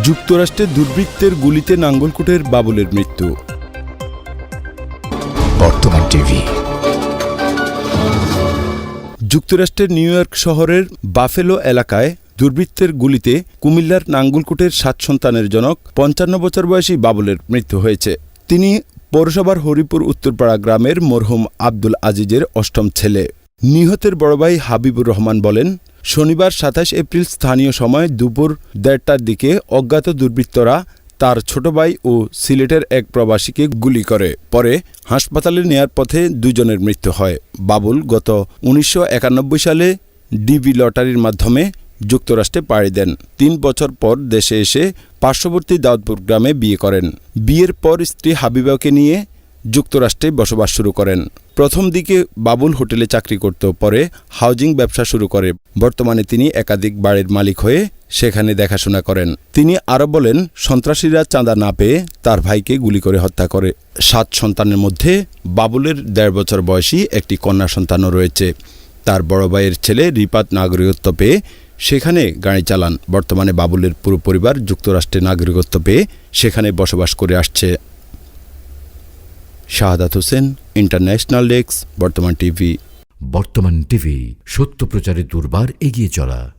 যুক্তরাষ্ট্রে দুর্বৃত্তের গুলিতে নাঙ্গলকোটের বাবুলের মৃত্যু। বর্তমান টিভি। যুক্তরাষ্ট্রের নিউ ইয়র্ক শহরের বাফেলো এলাকায় দুর্বৃত্তের গুলিতে কুমিল্লার নাঙ্গলকোটের সাত সন্তানের জনক পঞ্চান্ন বছর বয়সী বাবুলের মৃত্যু হয়েছে। তিনি পৌরসভার হরিপুর উত্তরপাড়া গ্রামের মরহুম আব্দুল আজিজের অষ্টম ছেলে। নিহতের বড় ভাই হাবিবুর রহমান বলেন, শনিবার সাতাশ এপ্রিল স্থানীয় সময় দুপুর দেড়টার দিকে অজ্ঞাত দুর্বৃত্তরা তার ছোট ভাই ও সিলেটের এক প্রবাসীকে গুলি করে। পরে হাসপাতালে নেয়ার পথে দুজনের মৃত্যু হয়। বাবুল গত উনিশশো একানব্বই সালে ডিবি লটারির মাধ্যমে যুক্তরাষ্ট্রে পাড়ি দেন। তিন বছর পর দেশে এসে পার্শ্ববর্তী দাউদপুর গ্রামে বিয়ে করেন। বিয়ের পর স্ত্রী হাবিবাকে নিয়ে যুক্তরাষ্ট্রে বসবাস শুরু করেন। প্রথম দিকে বাবুল হোটেলে চাকরি করত পরে হাউজিং ব্যবসা শুরু করে। বর্তমানে তিনি একাধিক বাড়ির মালিক হয়ে সেখানে দেখাশোনা করেন। তিনি আরও বলেন, সন্ত্রাসীরা চাঁদা না পেয়ে তার ভাইকে গুলি করে হত্যা করে। সাত সন্তানের মধ্যে বাবুলের দেড় বছর বয়সী একটি কন্যা সন্তানও রয়েছে। তার বড় ভাইয়ের ছেলে রিপাত নাগরিকত্ব পেয়ে সেখানে গাড়ি চালান। বর্তমানে বাবুলের পুরো পরিবার যুক্তরাষ্ট্রে নাগরিকত্ব পেয়ে সেখানে বসবাস করে আসছে। Shahadat Hossain international desk Bartaman TV. Bartaman TV সত্য প্রচারে দুর্বার এগিয়ে চলা।